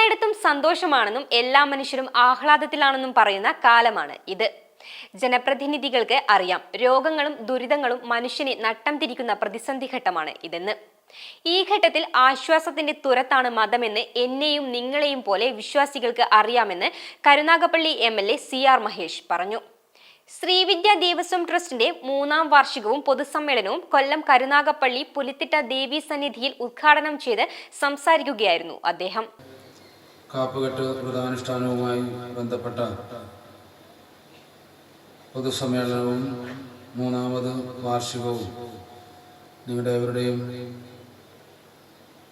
എല്ലായിടത്തും സന്തോഷമാണെന്നും എല്ലാ മനുഷ്യരും ആഹ്ലാദത്തിലാണെന്നും പറയുന്ന കാലമാണ് ഇത്. ജനപ്രതിനിധികൾക്ക് അറിയാം രോഗങ്ങളും ദുരിതങ്ങളും മനുഷ്യനെ നട്ടം തിരിക്കുന്ന പ്രതിസന്ധി ഘട്ടമാണ് ഇതെന്ന്. ഈ ഘട്ടത്തിൽ ആശ്വാസത്തിന്റെ തുരത്താണ് മതമെന്ന് എന്നെയും നിങ്ങളെയും പോലെ വിശ്വാസികൾക്ക് അറിയാമെന്ന് Karunagappally M L A C R Mahesh പറഞ്ഞു. ശ്രീവിദ്യ ദേവസ്വം ട്രസ്റ്റിന്റെ മൂന്നാം വാർഷികവും പൊതുസമ്മേളനവും കൊല്ലം കരുനാഗപ്പള്ളി പുലിത്തിട്ട ദേവീ സന്നിധിയിൽ ഉദ്ഘാടനം ചെയ്ത് സംസാരിക്കുകയായിരുന്നു അദ്ദേഹം. കാപ്പുകെട്ട് വ്രതാനുഷ്ഠാനവുമായി ബന്ധപ്പെട്ട പൊതുസമ്മേളനവും മൂന്നാമത് വാർഷികവും നിങ്ങളുടെ അവരുടെയും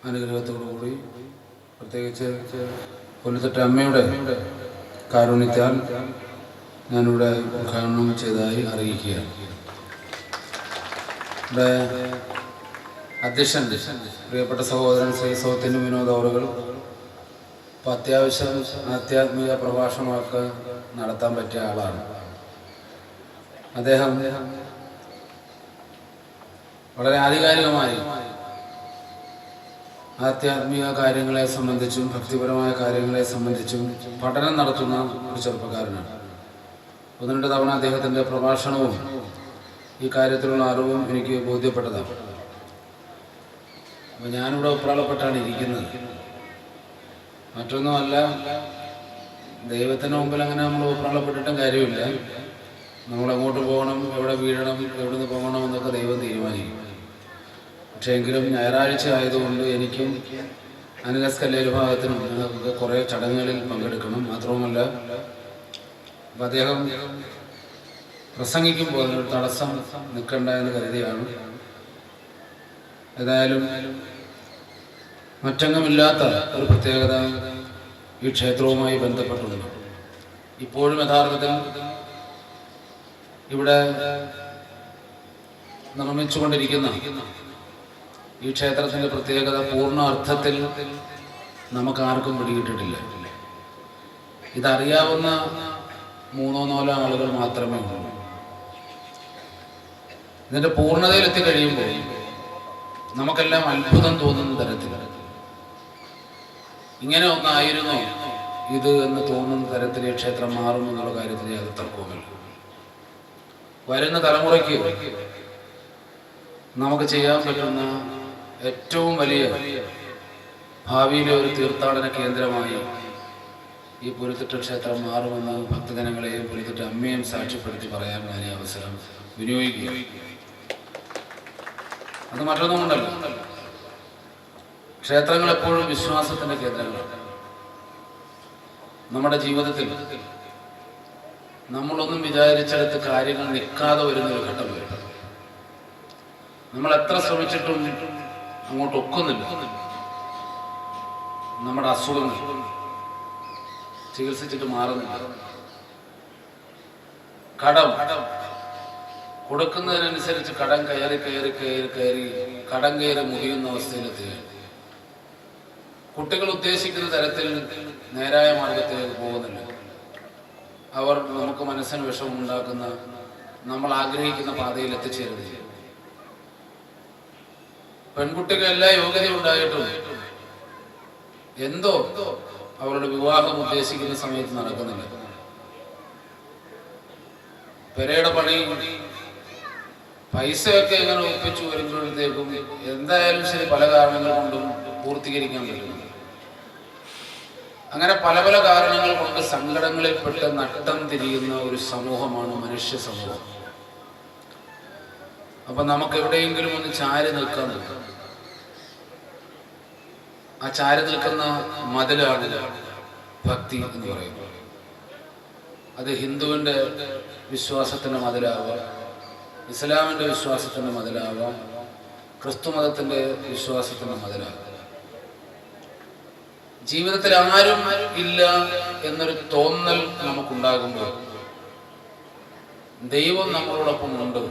അനുഗ്രഹത്തോടുകൂടി പ്രത്യേകിച്ച് കൊല്ലത്തെ അമ്മയുടെ കാരുണ്യത്താൽ ഞാനിവിടെ ഉദ്ഘാടനം ചെയ്തതായി അറിയിക്കുകയാണ്. ഇവിടെ അധ്യക്ഷൻ പ്രിയപ്പെട്ട സഹോദരൻ ശ്രീ സൗത്തിന്റെ വിനോദ് അവറുകൾ അപ്പോൾ അത്യാവശ്യം ആധ്യാത്മിക പ്രഭാഷണമൊക്കെ നടത്താൻ പറ്റിയ ആളാണ്. അദ്ദേഹം വളരെ ആധികാരികമായി ആധ്യാത്മിക കാര്യങ്ങളെ സംബന്ധിച്ചും ഭക്തിപരമായ കാര്യങ്ങളെ സംബന്ധിച്ചും പഠനം നടത്തുന്ന ഒരു ചെറുപ്പക്കാരനാണ്. ഒന്ന് രണ്ട് തവണ അദ്ദേഹത്തിന്റെ പ്രഭാഷണവും ഈ കാര്യത്തിലുള്ള അറിവും എനിക്ക് ബോധ്യപ്പെട്ടതാണ്. അപ്പോൾ ഞാനിവിടെ ഉപ്രാളപ്പെട്ടാണ് ഇരിക്കുന്നത്. മറ്റൊന്നുമല്ല ദൈവത്തിന് മുമ്പിൽ അങ്ങനെ നമ്മൾ ഉപ്രാളപ്പെട്ടിട്ടും കാര്യമില്ല. നമ്മൾ എങ്ങോട്ട് പോകണം എവിടെ വീഴണം എവിടെ നിന്ന് പോകണം എന്നൊക്കെ ദൈവം തീരുമാനിക്കും. പക്ഷേ എങ്കിലും ഞായറാഴ്ച ആയതുകൊണ്ട് എനിക്കും അനലസ് കല്ലേൽ ഭാഗത്തിനും കുറേ ചടങ്ങുകളിൽ പങ്കെടുക്കണം. മാത്രവുമല്ല അപ്പം അദ്ദേഹം പ്രസംഗിക്കുമ്പോൾ അതിനൊരു തടസ്സം നിൽക്കണ്ട എന്ന് കരുതിയാണ്. ഏതായാലും മറ്റംഗമില്ലാത്ത ഒരു പ്രത്യേകത ഈ ക്ഷേത്രവുമായി ബന്ധപ്പെട്ടുള്ളതാണ്. ഇപ്പോഴും യഥാർത്ഥത്തിൽ ഇവിടെ നിർമ്മിച്ചുകൊണ്ടിരിക്കുന്ന ഈ ക്ഷേത്രത്തിന്റെ പ്രത്യേകത പൂർണ അർത്ഥത്തിൽ നമുക്ക് ആർക്കും പിടികിട്ടിട്ടില്ല. ഇതറിയാവുന്ന മൂന്നോ നാലോ ആളുകൾ മാത്രമേ ഉള്ളൂ. ഇതിന്റെ പൂർണതയിലെത്തി കഴിയുമ്പോൾ നമുക്കെല്ലാം അത്ഭുതം തോന്നുന്ന തരത്തിൽ ഇങ്ങനെ ഒന്നായിരുന്നു ഇത് എന്ന് തോന്നുന്ന തരത്തിൽ ഈ ക്ഷേത്രം മാറും എന്നുള്ള കാര്യത്തിൽ അത് തർക്കവുമില്ല. വരുന്ന തലമുറയ്ക്ക് നമുക്ക് ചെയ്യാൻ പറ്റുന്ന ഏറ്റവും വലിയ ഭാവിയിലെ ഒരു തീർത്ഥാടന കേന്ദ്രമായി ഈ പുരുത്തിട്ട ക്ഷേത്രം മാറുമെന്ന് ഭക്തജനങ്ങളെയും പുരുത്തിട്ട അമ്മയും സാക്ഷ്യപ്പെടുത്തി പറയാൻ ഞാൻ ഈ അവസരം വിനിയോഗിക്കുക അത് മറ്റൊന്നും കൊണ്ടല്ല ക്ഷേത്രങ്ങൾ എപ്പോഴും വിശ്വാസത്തിന്റെ കേന്ദ്രങ്ങളാണ്. നമ്മുടെ ജീവിതത്തിൽ നമ്മളൊന്നും വിചാരിച്ചെടുത്ത് കാര്യങ്ങൾ നിൽക്കാതെ വരുന്ന ഒരു ഘട്ടം വരും. നമ്മൾ എത്ര ശ്രമിച്ചിട്ടും അങ്ങോട്ട് ഒക്കുന്നില്ല. നമ്മുടെ അസുഖങ്ങൾ ചികിത്സിച്ചിട്ട് മാറുന്നില്ല. കടം കൊടുക്കുന്നതിനനുസരിച്ച് കടം കയറി കയറി കയറി കയറി കടം കയറി മുറിയുന്ന അവസ്ഥയിലെത്തുകയാണ്. കുട്ടികൾ ഉദ്ദേശിക്കുന്ന തരത്തിൽ നേരായ മാർഗത്തിലേക്ക് പോകുന്നില്ല. അവർ നമുക്ക് മനസ്സിന് വിഷമം ഉണ്ടാക്കുന്ന നമ്മൾ ആഗ്രഹിക്കുന്ന പാതയിൽ എത്തിച്ചേരുന്നില്ല. പെൺകുട്ടികൾ എല്ലാ യോഗ്യതയും ഉണ്ടായിട്ടും എന്തോ അവരുടെ വിവാഹം ഉദ്ദേശിക്കുന്ന സമയത്ത് നടക്കുന്നില്ല. പെരയുടെ പണി പൈസയൊക്കെ എങ്ങനെ ഒപ്പിച്ചു വരുമ്പോഴത്തേക്കും എന്തായാലും ശരി പല കാരണങ്ങൾ കൊണ്ടും പൂർത്തീകരിക്കാൻ പറ്റുന്നു അങ്ങനെ പല പല കാരണങ്ങൾ കൊണ്ട് സങ്കടങ്ങളിൽപ്പെട്ട് നട്ടം തിരിയുന്ന ഒരു സമൂഹമാണ് മനുഷ്യ സമൂഹം. അപ്പൊ നമുക്ക് എവിടെയെങ്കിലും ഒന്ന് ചാരി നിൽക്കാൻ നിൽക്കാം ആ ചാരി നിൽക്കുന്ന മതിലാണ് ഭക്തി എന്ന് പറയുന്നത്. അത് ഹിന്ദുവിന്റെ വിശ്വാസത്തിന്റെ മതിലാവാം ഇസ്ലാമിന്റെ വിശ്വാസത്തിന്റെ മതിലാവാം ക്രിസ്തു മതത്തിന്റെ വിശ്വാസത്തിന്റെ മതിലാവാം. ജീവിതത്തിൽ ആരും ഇല്ല എന്നൊരു തോന്നൽ നമുക്കുണ്ടാകുമ്പോൾ ദൈവം നമ്മളോടൊപ്പം ഉണ്ട്.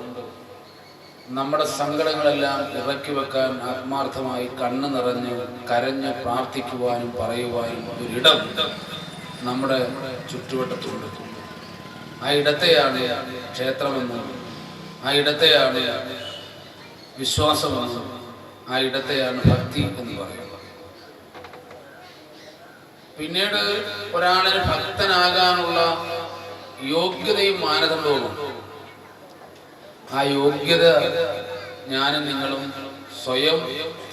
നമ്മുടെ സങ്കടങ്ങളെല്ലാം ഇറക്കി വെക്കാൻ ആത്മാർത്ഥമായി കണ്ണു നിറഞ്ഞ് കരഞ്ഞ് പ്രാർത്ഥിക്കുവാനും പറയുവാനും ഒരിടം നമ്മുടെ ചുറ്റുവട്ടത്തുണ്ട്. ആ ഇടത്തെയാണ് ക്ഷേത്രമെന്ന് ആ ഇടത്തെയാണ് വിശ്വാസമെന്ന് ആ ഇടത്തെയാണ് ഭക്തി എന്ന് പറയുന്നത്. പിന്നീട് ഒരാളിന് ഭക്തനാകാനുള്ള യോഗ്യതയും മാനദണ്ഡവും ആ യോഗ്യത ഞാനും നിങ്ങളും സ്വയം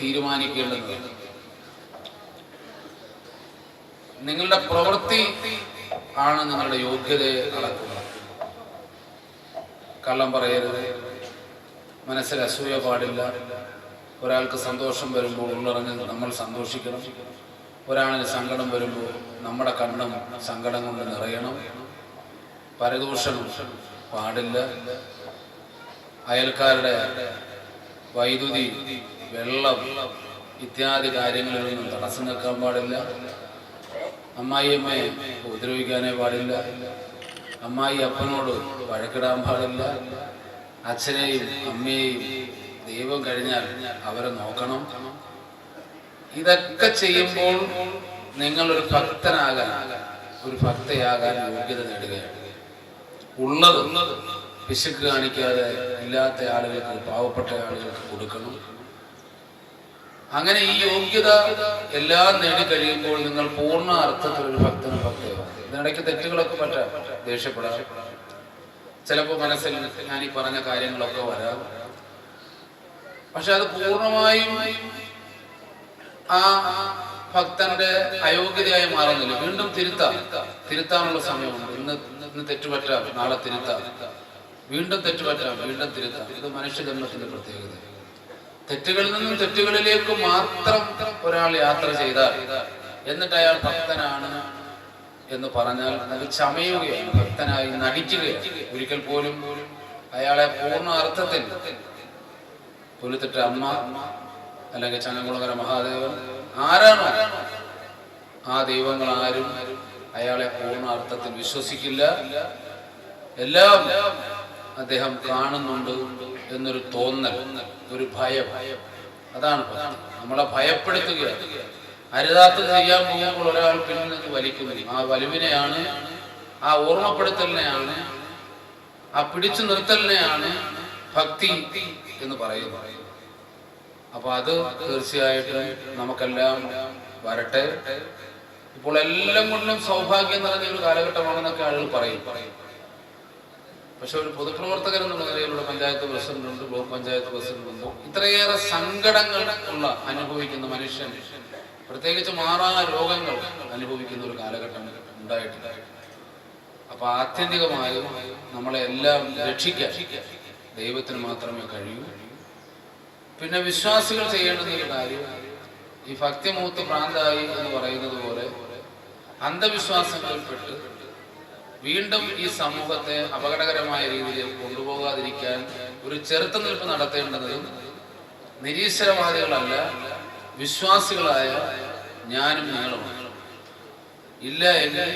തീരുമാനിക്കേണ്ടത് നിങ്ങളുടെ പ്രവൃത്തി ആണ് നിങ്ങളുടെ യോഗ്യതയെ അളക്കുന്നത്. കള്ളം പറയരുത്. മനസ്സിൽ അസൂയ പാടില്ല. ഒരാൾക്ക് സന്തോഷം വരുമ്പോൾ ഉള്ളറിഞ്ഞ് നമ്മൾ സന്തോഷിക്കണം. ഒരാളിന് സങ്കടം വരുമ്പോൾ നമ്മുടെ കണ്ണും സങ്കടം കൊണ്ട് നിറയണം. പരദൂഷണം പാടില്ല. അയൽക്കാരുടെ വൈദ്യുതി വെള്ളം ഇത്യാദി കാര്യങ്ങളിൽ നിന്നും തടസ്സം നിൽക്കാൻ പാടില്ല. അമ്മായിയമ്മയെ ഉപദ്രവിക്കാനേ പാടില്ല. അമ്മായി അപ്പനോട് വഴക്കിടാൻ പാടില്ല. അച്ഛനെയും അമ്മയെയും ദൈവം കഴിഞ്ഞാൽ അവരെ നോക്കണം. ഇതൊക്കെ ചെയ്യുമ്പോൾ നിങ്ങൾ ഒരു ഭക്തനാകാൻ ഒരു ഭക്തയാകാൻ യോഗ്യത നേടുകയാണ്. ഉള്ളത് പിശുക്ക് കാണിക്കാതെ ഇല്ലാത്ത ആളുകൾക്ക് പാവപ്പെട്ട ആളുകൾക്ക് കൊടുക്കണം. അങ്ങനെ ഈ യോഗ്യത എല്ലാം നേടി കഴിയുമ്പോൾ നിങ്ങൾ പൂർണ അർത്ഥത്തിൽ ഒരു ഭക്തനും ഭക്തയാകും ഇതിനിടയ്ക്ക് തെറ്റുകളൊക്കെ പറ്റാം ദേഷ്യപ്പെടാം. ചിലപ്പോൾ മനസ്സിൽ ഞാൻ ഈ പറഞ്ഞ കാര്യങ്ങളൊക്കെ വരാം. പക്ഷെ അത് പൂർണമായും ആ ഭക്തന്റെ അയോഗ്യതയായി മാറുന്നില്ല. വീണ്ടും തിരുത്താം. തിരുത്താനുള്ള സമയമാണ് ഇന്ന് ഇന്ന് തെറ്റുപറ്റാം. നാളെ തിരുത്താം. വീണ്ടും തെറ്റുപറ്റാം. വീണ്ടും തിരുത്താം. ഇത് മനുഷ്യജന്മത്തിന്റെ പ്രത്യേകത. തെറ്റുകളിൽ നിന്നും തെറ്റുകളിലേക്ക് മാത്രം ഒരാൾ യാത്ര ചെയ്താൽ എന്നിട്ട് അയാൾ ഭക്തനാണ് എന്ന് പറഞ്ഞാൽ അത് ചമയുകയാണ്. ഭക്തനായി നടിക്കുകയാണ്. ഒരിക്കൽ പോലും അയാളെ പൂർണ അർത്ഥത്തിൽ പുലിത്തിട്ട അമ്മ അല്ലെങ്കിൽ ചങ്ങകുളങ്ങര മഹാദേവൻ ആരാണോ? ആ ദൈവങ്ങൾ ആരും അയാളെ പൂർണാർത്ഥത്തിൽ വിശ്വസിക്കില്ല. എല്ലാം അദ്ദേഹം കാണുന്നുണ്ട് എന്നൊരു തോന്നൽ ഒരു ഭയം. അതാണ് നമ്മളെ ഭയപ്പെടുത്തുക. അരുതാത്ത ചെയ്യാൻ പോകുമ്പോൾ ഒരാൾ പിന്നിൽ നിന്ന് വലിക്കുന്നു ആ വലിവിനെയാണ് ആ ഓർമ്മപ്പെടുത്തലിനെയാണ് ആ പിടിച്ചു നിർത്തലിനെയാണ് ഭക്തി എന്ന് പറയുന്നത്. അപ്പൊ അത് തീർച്ചയായിട്ടും നമുക്കെല്ലാം വരട്ടെ. ഇപ്പോൾ എല്ലാം കൊണ്ടും സൗഭാഗ്യം നിറഞ്ഞ ഒരു കാലഘട്ടമാണെന്നൊക്കെ ആളുകൾ പറയും. പക്ഷെ ഒരു പൊതുപ്രവർത്തകൻ എന്നുള്ള നിലയിലുള്ള പഞ്ചായത്ത് പ്രസിഡന്റുണ്ട് ബ്ലോക്ക് പഞ്ചായത്ത് പ്രസിഡന്റുണ്ട് ഇത്രയേറെ സങ്കടങ്ങൾ ഉള്ള അനുഭവിക്കുന്ന മനുഷ്യൻ പ്രത്യേകിച്ച് മാറാ രോഗങ്ങൾ അനുഭവിക്കുന്ന ഒരു കാലഘട്ടം ഉണ്ടായിട്ടില്ല അപ്പൊ ആത്യന്തികമായും നമ്മളെ എല്ലാം രക്ഷിക്കാൻ ദൈവത്തിന് മാത്രമേ കഴിയൂ. പിന്നെ വിശ്വാസികൾ ചെയ്യേണ്ടുന്ന ഒരു കാര്യം ഈ ഭക്തിമൂത്ത് ഭ്രാന്തായി എന്ന് പറയുന്നത് പോലെ അന്ധവിശ്വാസങ്ങളിൽപ്പെട്ട് വീണ്ടും ഈ സമൂഹത്തെ അപകടകരമായ രീതിയിൽ കൊണ്ടുപോകാതിരിക്കാൻ ഒരു ചെറുത്തുനിൽപ്പ് നടത്തേണ്ടതും നിരീശ്വരവാദികളല്ല വിശ്വാസികളായ ഞാനും നിങ്ങളുമാണ് ഇല്ല എങ്കിൽ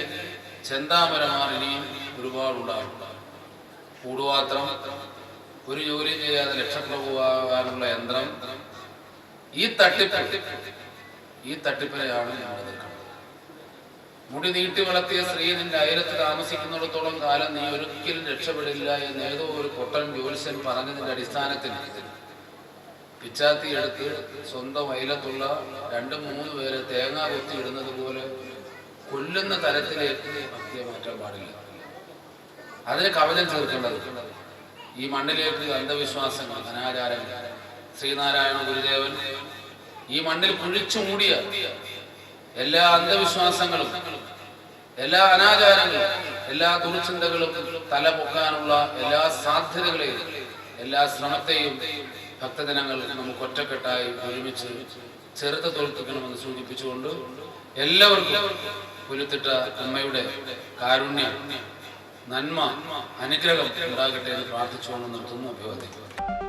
ചെന്താമരമാർ ഇനിയും ഒരുപാടുണ്ടാകും. കൂടുപാത്രം ഒരു ജോലി ചെയ്യാതെ ലക്ഷപ്രഭുവാകാനുള്ള യന്ത്രം. ഈ തട്ടിപ്പ് ഈ തട്ടിപ്പിനെയാണ് എതിർക്കുന്നത്. മുടി നീട്ടി വളർത്തിയ സ്ത്രീ നിന്റെ അയലത്ത് താമസിക്കുന്നിടത്തോളം കാലം നീ ഒരിക്കലും രക്ഷപ്പെടില്ല എന്ന് ഏതോ ഒരു കൊട്ടൻ ജ്യോത്സ്യൻ പറഞ്ഞതിന്റെ അടിസ്ഥാനത്തിൽ പിച്ചാത്തി എടുത്ത് സ്വന്തം അയലത്തുള്ള രണ്ട് മൂന്ന് പേരെ തേങ്ങ കൊത്തി ഇടുന്നത് പോലെ കൊല്ലുന്ന തരത്തിലേക്ക് ഭക്തിയെ മാറ്റാൻ പാടില്ല. അതിന് കവചം ചേർക്കേണ്ടത് ഈ മണ്ണിലേക്ക് അന്ധവിശ്വാസങ്ങൾ അനാചാരങ്ങൾ ശ്രീനാരായണ ഗുരുദേവൻ ഈ മണ്ണിൽ കുഴിച്ചു മൂടിയ എല്ലാ അന്ധവിശ്വാസങ്ങളും എല്ലാ അനാചാരങ്ങളും എല്ലാ ദുർചിന്തകളും തല പൊക്കാനുള്ള എല്ലാ സാധ്യതകളെയും എല്ലാ ശ്രമത്തെയും ഭക്തജനങ്ങൾ നമുക്ക് ഒറ്റക്കെട്ടായി ഒരുമിച്ച് ചെറുത്ത് തോൽപ്പിക്കണമെന്ന് സൂചിപ്പിച്ചുകൊണ്ട് എല്ലാവർക്കും പുലുത്തിട്ട അമ്മയുടെ കാരുണ്യം നന്മ അനുഗ്രഹം ഉണ്ടാകട്ടെ എന്ന് പ്രാർത്ഥിച്ചുകൊണ്ട് നിർത്തുന്നു അഭിവാദ്യം.